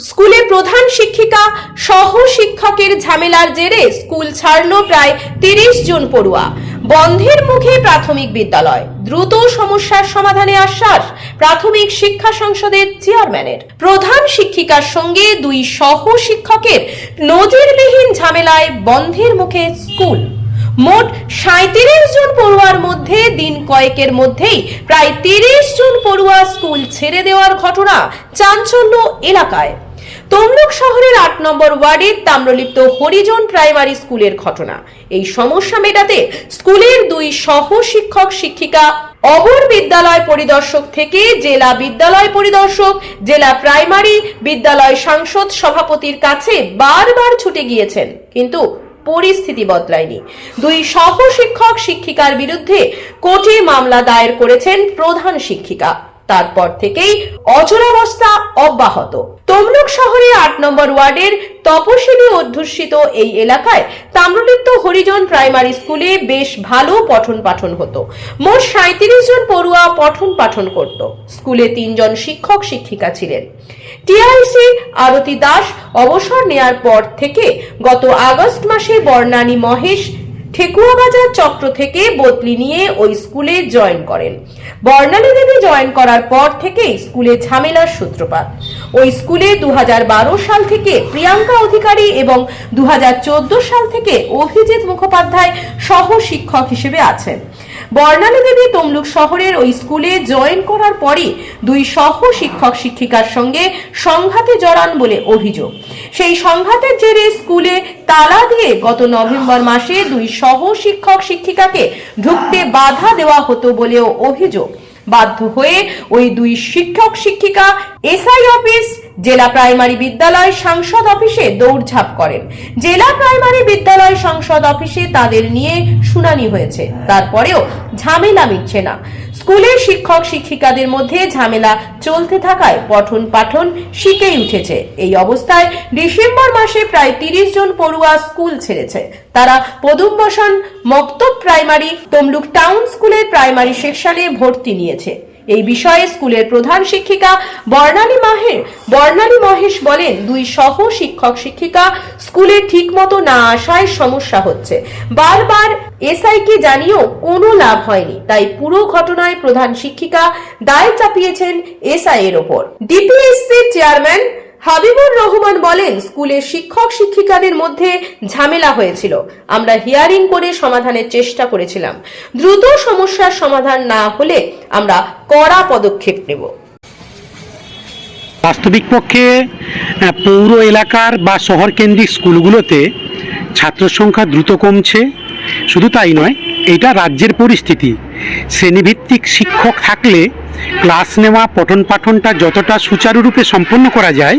স্কুলে প্রধান শিক্ষিকা সহ শিক্ষকের ঝামেলার জেরে স্কুল ছাড়ল প্রায় তিরিশ জন পড়ুয়া। বন্ধের মুখে প্রাথমিক বিদ্যালয়। দ্রুত সমস্যার সমাধানে আশ্বাস প্রাথমিক শিক্ষা সংসদের চেয়ারম্যানের। প্রধান শিক্ষিকার সঙ্গে দুই সহ শিক্ষকের নজিরবিহীন ঝামেলায় বন্ধের মুখে স্কুল। মোট সাঁত্রিশ জন পড়ুয়ার মধ্যে দিন কয়েকের মধ্যেই প্রায় তিরিশ জন পড়ুয়া স্কুল ছেড়ে দেওয়ার ঘটনা চাঞ্চল্য এলাকায়। তমলুক শহরের আট নম্বর ওয়ার্ডের তাম্রলিপ্ত হরিজন প্রাইমারি স্কুলের ঘটনা। এই সমস্যা মেটাতে স্কুলের দুই সহ শিক্ষক শিক্ষিকা অবর বিদ্যালয় পরিদর্শক থেকে জেলা বিদ্যালয় পরিদর্শক, জেলা প্রাইমারি বিদ্যালয় সাংসদ সভাপতির কাছে বারবার ছুটে গিয়েছেন, কিন্তু পরিস্থিতি বদলায়নি। দুই সহ শিক্ষক শিক্ষিকার বিরুদ্ধে কোর্টে মামলা দায়ের করেছেন প্রধান শিক্ষিকা। তারপর থেকেই অচলাবস্থা অব্যাহত। তমলুক শহরে আট নম্বর ওয়ার্ডের তপশিলি অধ্যুষিত এই এলাকায় তাম্রলিপ্ত হরিজন প্রাইমারি স্কুলে বেশ ভালো পঠন পাঠন হতো। মোট সাঁত্রিশ জন পড়ুয়া পঠন পাঠন করত। স্কুলে তিনজন শিক্ষক শিক্ষিকা ছিলেন। টিআইসি আরতি দাস অবসর নেয়ার পর থেকে গত আগস্ট মাসে বর্ণানী মহেশ ঠেকুয়াবাজার চক্র থেকে বদলি নিয়ে ওই স্কুলে জয়েন করেন। বর্ণালী দেবী জয়েন করার পর থেকে স্কুলে ঝামেলার সূত্রপাত। ওই স্কুলে দু হাজার বারো সাল থেকে প্রিয়াঙ্কা অধিকারী এবং দু হাজার চোদ্দ সাল থেকে অভিজিৎ মুখোপাধ্যায় সহ শিক্ষক হিসেবে আছেন। বর্ণালী দেবী তমলুক শহরের ওই স্কুলে জয়েন করার পরই দুই সহ শিক্ষক শিক্ষিকার সঙ্গে সংঘাতে জড়ান বলে অভিযোগ। সেই সংঘাতের জেরে স্কুলে তালা দিয়ে গত নভেম্বর মাসে দুই সহ শিক্ষক শিক্ষিকাকে ঢুকতে বাধা দেওয়া হতো বলেও অভিযোগ। বাধ্য হয়ে ওই দুই শিক্ষক শিক্ষিকা এসআই অফিস, জেলা প্রাইমারি বিদ্যালয় সাংসদ অফিসে দৌড়ঝাঁপ করেন। জেলা প্রাইমারি বিদ্যালয় সংসদ অফিসে তাদের নিয়ে শুনানি হয়েছে। তারপরেও ঝামেলা মিটছে না। স্কুলের শিক্ষক শিক্ষিকাদের মধ্যে ঝামেলা চলতে থাকায় পঠন পাঠন শিখেই উঠেছে। এই অবস্থায় ডিসেম্বর মাসে প্রায় তিরিশ জন পড়ুয়া স্কুল ছেড়েছে। তারা পদুম্বসন মক্তব প্রাইমারি তমলুক টাউন স্কুলের প্রাইমারি সেকশনে ভর্তি নিয়েছে। এই বিষয়ে স্কুলের প্রধান শিক্ষিকা বর্ণালী মাহের, বর্ণালী মহেশ বলেন, দুই সহ শিক্ষক শিক্ষিকা স্কুলে ঠিকমতো না আসায় সমস্যা হচ্ছে। বারবার এসআইকে জানিয়েও কোনো লাভ হয়নি, তাই পুরো ঘটনায় প্রধান শিক্ষিকা দায় চাপিয়েছেন এসআই এর ওপর। ডিপিএসসির চেয়ারম্যান হাবিবুর রহমান বলেন, স্কুলের শিক্ষক শিক্ষিকাদের মধ্যে ঝামেলা হয়েছিল। আমরা হিয়ারিং করে সমাধানের চেষ্টা করেছিলাম। দ্রুত সমস্যার সমাধান না হলে আমরা কড়া পদক্ষেপ নেব। বাস্তবিক পক্ষে পৌর এলাকার বা শহর কেন্দ্রিক স্কুলগুলোতে ছাত্র সংখ্যা দ্রুত কমছে। শুধু তাই নয়, এটা রাজ্যের পরিস্থিতি। শ্রেণীভিত্তিক শিক্ষক থাকলে ক্লাস নেওয়া, পঠন পাঠনটা যতটা সুচারুরূপে সম্পন্ন করা যায়,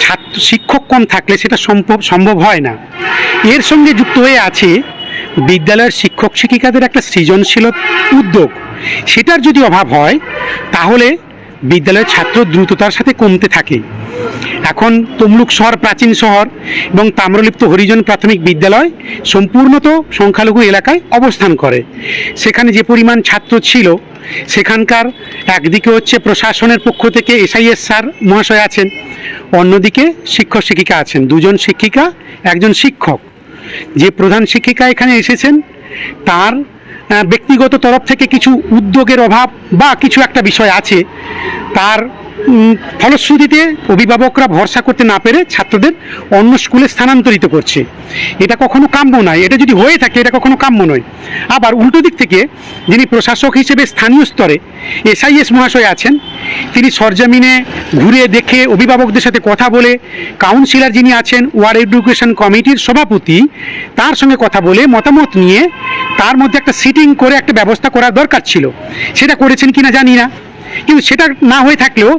ছাত্র, শিক্ষক কম থাকলে সেটা সম্ভব সম্ভব হয় না। এর সঙ্গে যুক্ত হয়ে আছে বিদ্যালয়ের শিক্ষক শিক্ষিকাদের একটা সৃজনশীল উদ্যোগ। সেটার যদি অভাব হয়, তাহলে বিদ্যালয়ের ছাত্র দ্রুততার সাথে কমতে থাকে। এখন তমলুক শহর প্রাচীন শহর এবং তাম্রলিপ্ত হরিজন প্রাথমিক বিদ্যালয় সম্পূর্ণত সংখ্যালঘু এলাকায় অবস্থান করে। সেখানে যে পরিমাণ ছাত্র ছিল, সেখানকার একদিকে হচ্ছে প্রশাসনের পক্ষ থেকে এসআইএস স্যার মহাশয় আছেন, অন্যদিকে শিক্ষক শিক্ষিকা আছেন। দুজন শিক্ষিকা, একজন শিক্ষক। যে প্রধান শিক্ষিকা এখানে এসেছেন, তার ব্যক্তিগত তরফ থেকে কিছু উদ্যোগের অভাব বা কিছু একটা বিষয় আছে তার ফলশ্রুতিতে অভিভাবকরা ভরসা করতে না পেরে ছাত্রদের অন্য স্কুলে স্থানান্তরিত করছে। এটা কখনো কাম্য নয়। এটা যদি হয়ে থাকে, এটা কখনো কাম্য নয়। আবার উল্টো দিক থেকে যিনি প্রশাসক হিসেবে স্থানীয় স্তরে এসআইএস মহাশয় আছেন, তিনি সরজমিনে ঘুরে দেখে অভিভাবকদের সাথে কথা বলে, কাউন্সিলর যিনি আছেন, ওয়ার্ড এডুকেশন কমিটির সভাপতি, তার সঙ্গে কথা বলে মতামত নিয়ে তার মধ্যে একটা সিটিং করে একটা ব্যবস্থা করার দরকার ছিল। সেটা করেছেন কিনা জানি না। কিন্তু সেটা না হয়ে থাকলেও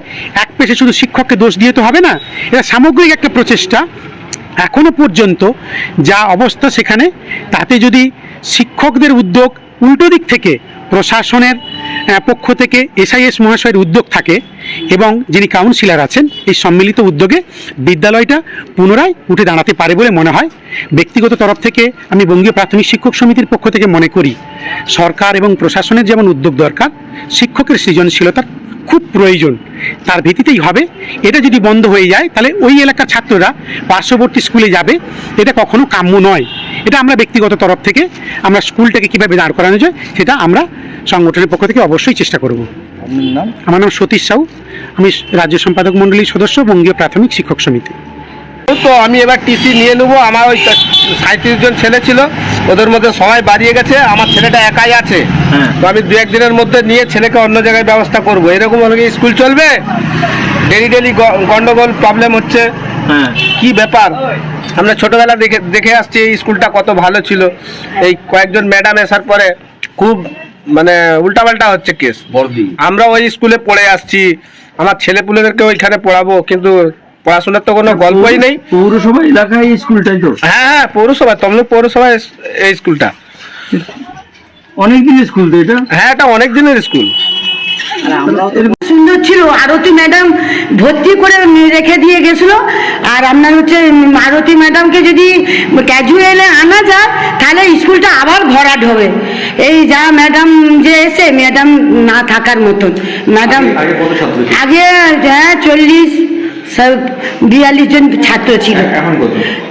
এক পেশে শুধু শিক্ষককে দোষ দিয়ে তো হবে না, এটা সামগ্রিক একটা প্রচেষ্টা। এখনও পর্যন্ত যা অবস্থা সেখানে, তাতে যদি শিক্ষকদের উদ্যোগ উল্টো দিক থেকে প্রশাসনের পক্ষ থেকে এসআইএস মহাশয়ের উদ্যোগ থাকে এবং যিনি কাউন্সিলার আছেন, এই সম্মিলিত উদ্যোগে বিদ্যালয়টা পুনরায় উঠে দাঁড়াতে পারে বলে মনে হয়। ব্যক্তিগত তরফ থেকে আমি বঙ্গীয় প্রাথমিক শিক্ষক সমিতির পক্ষ থেকে মনে করি, সরকার এবং প্রশাসনের যেমন উদ্যোগ দরকার, শিক্ষকের সৃজনশীলতার খুব প্রয়োজন। তার ভিত্তিতেই হবে। এটা যদি বন্ধ হয়ে যায় তাহলে ওই এলাকার ছাত্ররা পার্শ্ববর্তী স্কুলে যাবে। এটা কখনো কাম্য নয়। এটা আমরা ব্যক্তিগত তরফ থেকে আমরা স্কুলটাকে কীভাবে দাঁড় করানো যায় সেটা আমরা সংগঠনের পক্ষ থেকে অবশ্যই চেষ্টা করব। আমার নাম সতীশ সাউ। আমি রাজ্য সম্পাদক মণ্ডলীর সদস্য বঙ্গীয় প্রাথমিক শিক্ষক সমিতি। তো আমি এবার টিসি নিয়ে নেব। আমার ওই সাঁত্রিশ জন ছেলে ছিল। ওদের মধ্যে সবাই বাড়িয়ে গেছে। আমার ছেলেটা একাই আছে। হ্যাঁ। তো আমি দু একদিনের মধ্যে নিয়ে ছেলেকে অন্য জায়গায় ব্যবস্থা করব। এরকম হলে স্কুল চলবে? ডেলি ডেলি গন্ডগোল প্রবলেম হচ্ছে। হ্যাঁ। কি ব্যাপার? আমরা ছোটবেলা দেখে দেখে আসছি এই স্কুলটা কত ভালো ছিল। এই কয়েকজন ম্যাডাম আসার পরে খুব মানে উল্টাপাল্টা হচ্ছে কেস আমরা ওই স্কুলে পড়ে আসছি। আমার ছেলে পুলেদেরকে ওইখানে পড়াবো। কিন্তু পড়াশোনার তো কোনো গল্পই নেই। পৌরসভা এলাকায় এই স্কুলটাই তো। হ্যাঁ হ্যাঁ পৌরসভা তমলুক পৌরসভা এই স্কুলটা। অনেক দিনের স্কুল তো এটা। হ্যাঁ এটা অনেক দিনের স্কুল সুন্দর ছিল। আরতি ম্যাডাম ভর্তি করে রেখে দিয়ে গেছিল। আর আপনার হচ্ছে আরতি ম্যাডামকে যদি ক্যাজুয়ালে আনা যায় তাহলে স্কুলটা আবার ভরাট হবে। এই যা ম্যাডাম যে এসে ম্যাডাম না থাকার মতন। ম্যাডাম? আগে হ্যাঁ চল্লিশ সব বিয়াল্লিশ জন ছাত্র ছিল।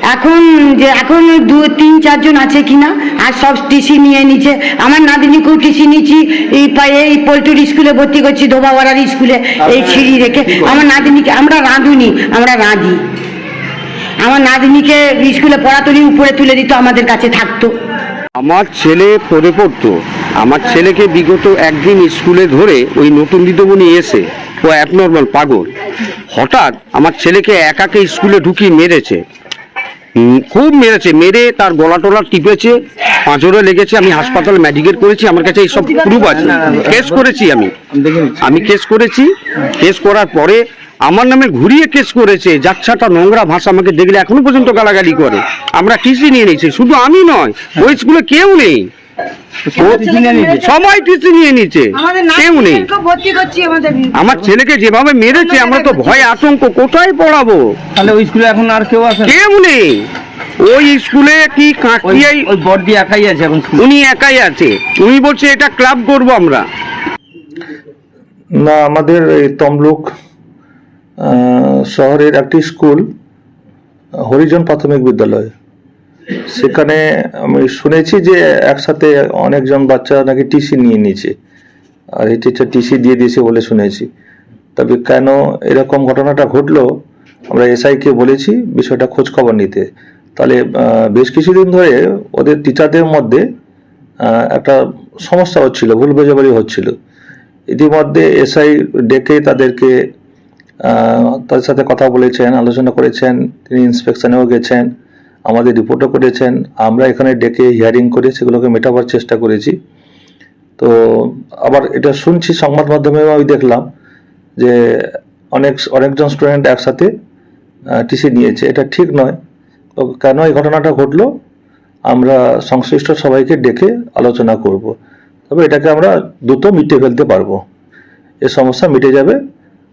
এখন যে এখন দু তিন চারজন আছে কিনা আর সব টিসি নিয়ে নিচ্ছে। আমার নাদিনীকেও টিসি নিচ্ছি এই পা- এই পোল্ট্রি স্কুলে ভর্তি করছি ধোবাওয়ারার স্কুলে এই ছিঁড়ি রেখে। আমার নাদিনীকে আমরা রাঁধুনি আমরা রাঁধি। আমার নাদিনীকে স্কুলে পড়াতুলি উপরে তুলে দিত আমাদের কাছে থাকতো। আমার ছেলে পড়ে পড়তো। আমার ছেলেকে বিগত একদিন স্কুলে ধরে ওই নতুন দিদমণি এসে ও অ্যাবনর্মাল পাগল। হঠাৎ আমার ছেলেকে একাকে স্কুলে ঢুকিয়ে মেরেছে। খুব মেরেছে। মেরে তার গলা টলা টিপেছে পাঁচরে লেগেছে আমি হাসপাতাল মেডিকেল করেছি আমার কাছে এইসব প্রুফ আছে। কেস করেছি আমি। আমি কেস করেছি। কেস করার পরে আমার নামে ঘুরিয়ে কেস করেছে যাচ্ছাটা নোংরা ভাষা আমাকে দেখলে এখনও পর্যন্ত গালাগালি করে। আমরা টিসি নিয়ে নিয়েছি শুধু আমি নয় ওই স্কুলে কেউ নেই। সবাই টিসি নিয়ে নিচ্ছে কেউ নেই। আমাদের আমার ছেলেকে যেভাবে মেরেছে আমরা তো ভয় আতঙ্ক। কোথায় পড়াবো? তাহলে ওই স্কুলে এখন আর কেউ না? কেউ নেই। ওই স্কুলে কি ওই কাঁকিয়াই ওই বর্দি একাই আছে এখন। উনি একাই আছে। উনি বলছে এটা ক্লাব করব আমরা। না আমাদের এই তমলুক আহ, শহরের একটি স্কুল হরিজন প্রাথমিক বিদ্যালয়। সেখানে আমি শুনেছি যে একসাথে অনেকজন বাচ্চা নাকি টিসি নিয়ে নিয়েছে। আর এই টিচার টিসি দিয়ে দিয়েছে বলে শুনেছি। তবে কেন এরকম ঘটনাটা ঘটলো, আমরা এসআইকে বলেছি, বিষয়টা খোঁজ খবর নিতে। তাহলে বেশ কিছুদিন ধরে ওদের টিচারদের মধ্যে একটা সমস্যা হচ্ছিল, ভুল বোঝাবুঝি হচ্ছিল। ইতিমধ্যে এসআই ডেকে তাদেরকে তাদের সাথে কথা বলেছেন, আলোচনা করেছেন, তিনি ইন্সপেকশনেও গেছেন। আমাদের রিপোর্টও করেছেন। আমরা এখানে ডেকে হিয়ারিং করে সেগুলোকে মেটাবার চেষ্টা করেছি। তো আবার এটা শুনছি সংবাদ মাধ্যমেও আমি দেখলাম যে অনেক, অনেকজন স্টুডেন্ট একসাথে টিসি নিয়েছে। এটা ঠিক নয়। তো কেন এই ঘটনাটা ঘটলো? আমরা সংশ্লিষ্ট সবাইকে ডেকে আলোচনা করব। তবে এটাকে আমরা দ্রুত মিটিয়ে ফেলতে পারব। এ সমস্যা মিটে যাবে।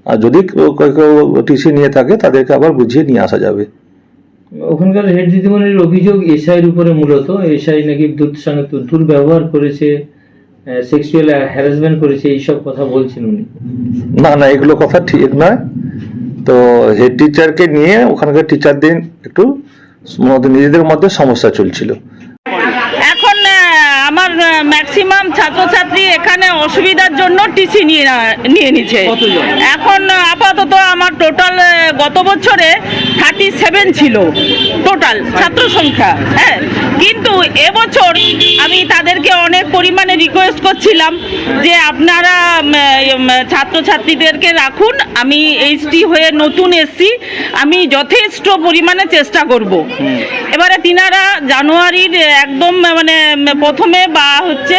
আর যদি কেউ কেউ টিসি নিয়ে থাকে, তাদেরকে আবার বুঝিয়ে নিয়ে আসা যাবে। ওখানকার হেড দিদিমণির অভিযোগ এসআইয়ের উপরে মূলত। এসআই নাকি দুধ সঙ্গে দু- দুর্ব্যবহার করেছে সেক্সুয়াল হ্যারাসমেন্ট করেছে, এইসব কথা বলছেন উনি। না না, এগুলো কথা ঠিক নয়। তো হেড টিচারকে নিয়ে ওখানকার টিচারদের একটু নিজেদের মধ্যে সমস্যা চলছিল। ম্যাক্সিমাম ছাত্রছাত্রী এখানে অসুবিধার জন্য টিসি নিয়ে নিয়ে নিচ্ছে এখন আপাতত আমার টোটাল গত বছরে থার্টি সেভেন ছিল টোটাল ছাত্র সংখ্যা। হ্যাঁ কিন্তু এবছর আমি তাদেরকে অনেক পরিমাণে রিকোয়েস্ট করছিলাম যে আপনারা ছাত্রছাত্রীদেরকে রাখুন। আমি এইচটি হয়ে নতুন এসছি। আমি যথেষ্ট পরিমাণে চেষ্টা করব। এবারে তিনারা জানুয়ারির একদম মানে প্রথমে বা হচ্ছে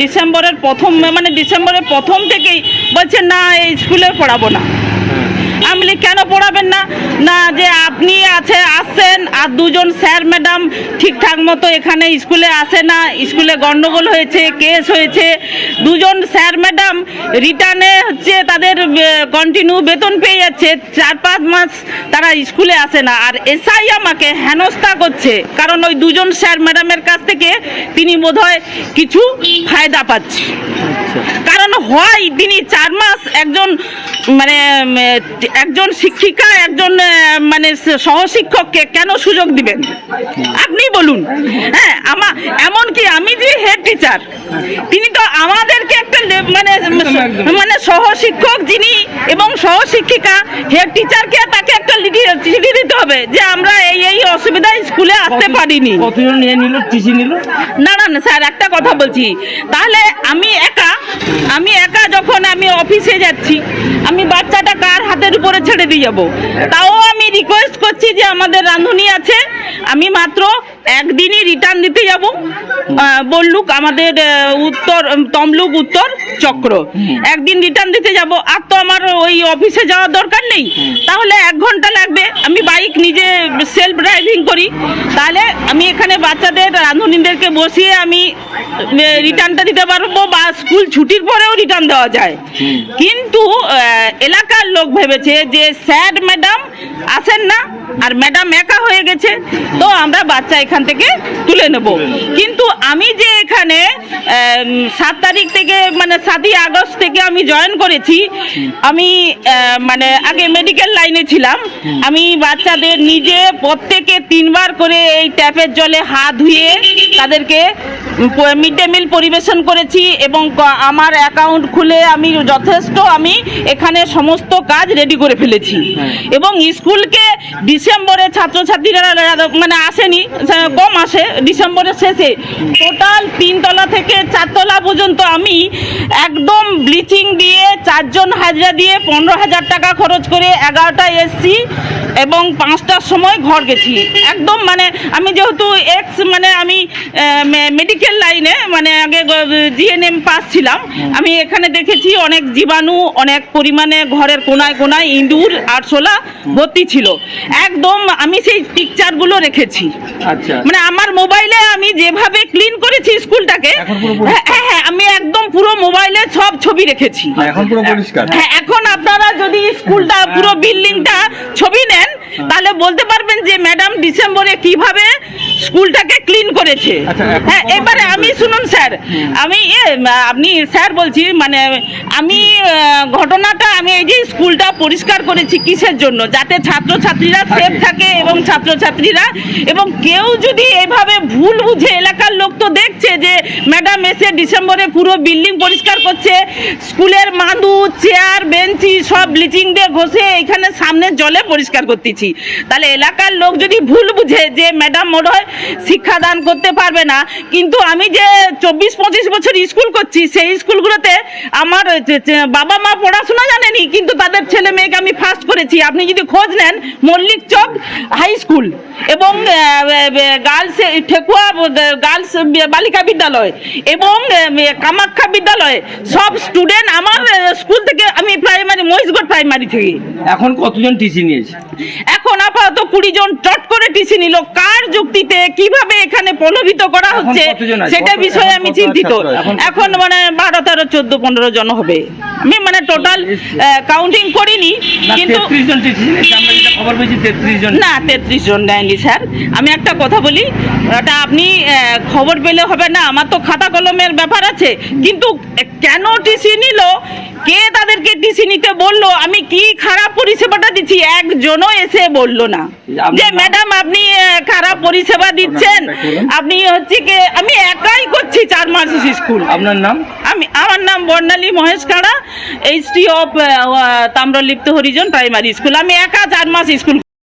ডিসেম্বরের প্রথম মানে ডিসেম্বরের প্রথম থেকেই বলছে, না, এই স্কুলে পড়াবো না। বলি কেন পড়াবেন না? না যে আপনি আছে আসছেন আর দুজন স্যার ম্যাডাম ঠিকঠাক মতো এখানে স্কুলে আসে না স্কুলে গন্ডগোল হয়েছে কেস হয়েছে। দুজন স্যার ম্যাডাম রিটার্নে হচ্ছে তাদের কন্টিনিউ বেতন পেয়ে যাচ্ছে। চার পাঁচ মাস তারা স্কুলে আসে না। আর এসআই আমাকে হেনস্থা করছে। কারণ ওই দুজন স্যার ম্যাডামের কাছ থেকে তিনি বোধহয় কিছু ফায়দা পাচ্ছে। কারণ হয় তিনি চার মাস একজন মানে উম, একজন শিক্ষিকা একজন মানে সহশিক্ষককে কেন সুযোগ দিবেন? আপনি বলুন। হ্যাঁ আমা এমনকি আমি যে হেড টিচার তিনি তো আমাদেরকে একটা মানে মানে সহশিক্ষক যিনি এবং সহশিক্ষিকা হেড টিচারকে তাকে একটা চিঠি দিতে হবে যে আমরা এই এই অসুবিধায় স্কুলে আসতে পারিনি। কতজন নিয়ে নিল? টিসি নিল? না না না স্যার একটা কথা বলছি। তাহলে আমি একা আমি একা যখন আমি অফিসে যাচ্ছি আমি বাচ্চাটা কার হাতের উপরে ছেড়ে দিয়ে যাব? তাও আমি রিকোয়েস্ট করছি যে আমাদের রাঁধুনি আছে আমি মাত্র একদিনই রিটার্ন দিতে যাব। বললুক আমাদের উত্তর তমলুক উত্তর চক্র। একদিন রিটার্ন দিতে যাব। আর তো আমার ওই অফিসে যাওয়ার দরকার নেই। তাহলে এক ঘণ্টা লাগবে। আমি বাইক নিজে সেলফ ড্রাইভিং করি। তাহলে আমি এখানে বাচ্চাদের রাঁধুনিদেরকে বসিয়ে আমি রিটার্নটা দিতে পারব বা স্কুল ছুটির পরেও রিটার্ন দেওয়া যায়। কিন্তু এলাকার লোক ভেবেছে যে স্যার ম্যাডাম আসেন না। আর ম্যাডাম একা হয়ে গেছে তো আমরা বাচ্চা এখান থেকে তুলে নেব। কিন্তু আমি যে এখানে সাত তারিখ থেকে মানে সাতই আগস্ট থেকে আমি জয়েন করেছি আমি মানে আগে মেডিকেল লাইনে ছিলাম। আমি বাচ্চাদের নিজে প্রত্যেকে তিনবার করে এই ট্যাপের জলে হাত ধুয়ে তাদেরকে মিড ডে মিল পরিবেশন করেছি এবং আমার অ্যাকাউন্ট খুলে আমি যথেষ্ট আমি এখানে সমস্ত কাজ রেডি করে ফেলেছি। এবং স্কুলকে ডিসেম্বরে ছাত্রছাত্রীরা মানে আসেনি কম আসে। ডিসেম্বরের শেষে টোটাল তিনতলা থেকে চারতলা পর্যন্ত আমি একদম ব্লিচিং দিয়ে চারজন হাজরা দিয়ে পনেরো হাজার টাকা খরচ করে এগারোটা এসছি। এবং পাঁচটার সময় ঘর গেছি। একদম মানে আমি যেহেতু এক্স মানে আমি মেডিকেল লাইনে মানে আগে জিএনএম পাস ছিলাম। আমি এখানে দেখেছি অনেক জীবাণু অনেক পরিমাণে ঘরের কোনায় কোনায় ইঁদুর আরশোলা ভর্তি ছিল। একদম আমি সেই পিকচারগুলো রেখেছি। আচ্ছা। মানে আমার মোবাইলে আমি যেভাবে ক্লিন করেছি স্কুলটাকে হ্যাঁ হ্যাঁ, হ্যাঁ আমি একদম পুরো মোবাইলে সব ছবি রেখেছি। এখন পুরো পরিষ্কার? হ্যাঁ এখন আপনারা যদি স্কুলটা পুরো বিল্ডিংটা ছবি নেন তাহলে বলতে পারবেন যে ম্যাডাম ডিসেম্বরে কীভাবে স্কুলটাকে ক্লিন করেছে। আচ্ছা, হ্যাঁ এবারে আমি শুনুন স্যার আমি এ, আপনি স্যার বলছি মানে আমি ঘটনাটা আমি এই যে স্কুলটা পরিষ্কার করেছি কিসের জন্য? যাতে ছাত্রছাত্রীরা সেফ থাকে এবং ছাত্রছাত্রীরা এবং কেউ যদি এভাবে ভুল বুঝে এলাকার লোক তো দেখছে যে ম্যাডাম এসে ডিসেম্বরে পুরো বিল্ডিং পরিষ্কার করছে স্কুলের মাদু চেয়ার বেঞ্চি সব ব্লিচিং দিয়ে ঘষে এখানে সামনে জলে পরিষ্কার করতেছি। তাহলে এলাকার লোক যদি ভুল বুঝে যে ম্যাডাম মনে হয় শিক্ষাদান করতে পারবে না। কিন্তু আমি যে চব্বিশ পঁচিশ বছর স্কুল করছি সেই স্কুলগুলোতে আমার বাবা মা পড়াশোনা জানেনি কিন্তু তাদের ছেলে মেয়েকে আমি ফার্স্ট করেছি। আপনি যদি খোঁজ নেন মল্লিক চক হাই স্কুল এবং গার্লস ঠেকুয়া গার্লস বালিকা বিদ্যালয় এবং কামাখ্যা বিদ্যালয় সব স্টুডেন্ট আমার স্কুল থেকে আমি প্রাইমারি মহিষগড় প্রাইমারি থেকে। এখন কতজন টিসি নিয়েছে? এখন আপাতত কুড়ি জন চট করে টিসি নিল। কার যুক্তিতে কীভাবে এখানে প্রলোভিত করা হচ্ছে সেটা বিষয়ে আমি চিন্তিত। এখন- মানে বারো তেরো চোদ্দ পনেরো জন হবে। আমি মানে টোটাল কাউন্টিং করিনি কিন্তু না তেত্রিশ জন নেয়নি স্যার। আমি একটা কথা বলি ওটা আপনি খবর পেলে হবে না। আমার তো খাতা কলমের ব্যাপার আছে। কিন্তু কেন টিসি নিল? কে তাদেরকে টিসি নিতে বলল? আমি কি খারাপ পরিষেবাটা দিচ্ছি? একজনও এসে বলল না। যে ম্যাডাম আপনি খারাপ পরিষেবা দিচ্ছেন। আপনি হচ্ছে কি আমি একাই করছি চার মাস স্কুল। আপনার নাম? আমি আমার নাম Barnali Mahesh Kara HT of Tamralipta Harijan primary school. আমি একা চার মাস স্কুল